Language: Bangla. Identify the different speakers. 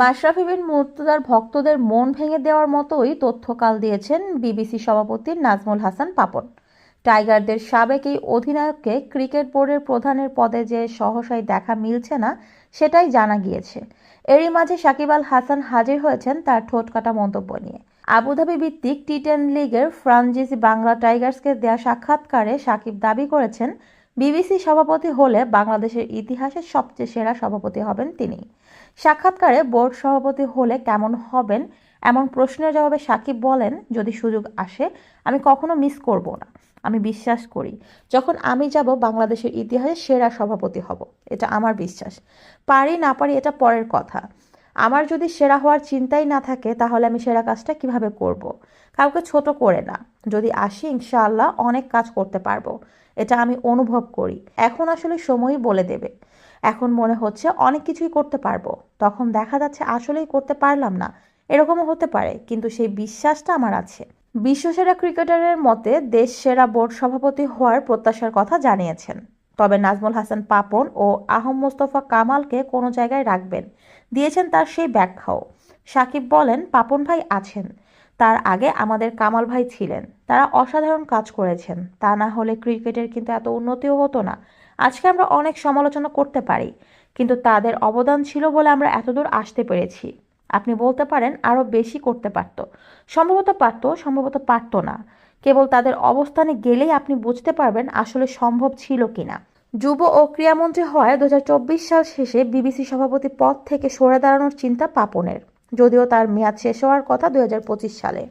Speaker 1: মাশরাফি বিন মুর্তজার ভক্তদের মন ভেঙে দেওয়ার মতোই তথ্যকাল দিয়েছেন বিবিসি সভাপতি নাজমুল হাসান পাপন। টাইগারদের সাবেক এই অধিনায়ককে ক্রিকেট বোর্ডের প্রধানের পদে যে সহসাই দেখা মিলছে না, সেটাই জানা গিয়েছে। এরই মাঝে সাকিব আল হাসান হাজির হয়েছেন তার ঠোঁটকাটা মন্তব্য নিয়ে। আবুধাবি ভিত্তিক টি টেন লিগের ফ্রাঞ্চাইজি বাংলা টাইগার্সকে দেওয়া সাক্ষাৎকারে সাকিব দাবি করেছেন বিবিসি সভাপতি হলে বাংলাদেশের ইতিহাসের সবচেয়ে সেরা সভাপতি হবেন তিনি। সাক্ষাৎকারে বোর্ড সভাপতি হলে কেমন হবেন এমন প্রশ্নের জবাবে সাকিব বলেন, যদি সুযোগ আসে, আমি কখনো মিস করব না। আমি বিশ্বাস করি, যখন আমি যাব বাংলাদেশের ইতিহাসে সেরা সভাপতি হব। এটা আমার বিশ্বাস। পারি না পারি এটা পরের কথা। আমার যদি সেরা হওয়ার চিন্তাই না থাকে, তাহলে আমি সেরা কাজটা কীভাবে করব। কাউকে ছোট করে না। যদি আসি, ইনশাআল্লাহ অনেক কাজ করতে পারব। এটা আমি অনুভব করি। এখন আসলে সময়ই বলে দেবে। এখন মনে হচ্ছে অনেক কিছুই করতে পারব। তখন দেখা যাচ্ছে আসলেই করতে পারলাম না। এরকমও হতে পারে, কিন্তু সেই বিশ্বাসটা আমার আছে। বিশ্বসেরা ক্রিকেটারের মতে, দেশ সেরা বোর্ড সভাপতি হওয়ার প্রত্যাশার কথা জানিয়েছেন। তবে নাজমুল হাসান পাপন ও আহম মোস্তফা কামালকে কোনো জায়গায় রাখবেন। দিয়েছেন তার সেই ব্যাখ্যাও। সাকিব বলেন, পাপন ভাই আছেন। তার আগে আমাদের কামাল ভাই ছিলেন। তারা অসাধারণ কাজ করেছেন। তা না হলে ক্রিকেটের কিন্তু এত উন্নতিও হতো না। আজকে আমরা অনেক সমালোচনা করতে পারি, কিন্তু তাদের অবদান ছিল বলে আমরা এতদূর আসতে পেরেছি। আপনি বলতে পারেন, আরও বেশি করতে পারত। সম্ভবত পারত সম্ভবত পারত না। কেবল তাদের অবস্থানে গেলেই আপনি বুঝতে পারবেন আসলে সম্ভব ছিল কিনা। যুব ও ক্রীড়ামন্ত্রী হওয়ায় দু হাজার চব্বিশ সাল শেষে বিবিসি সভাপতি পদ থেকে সরে দাঁড়ানোর চিন্তা পাপনের, যদিও তার মেয়াদ শেষ হওয়ার কথা দুই হাজার পঁচিশ সালে।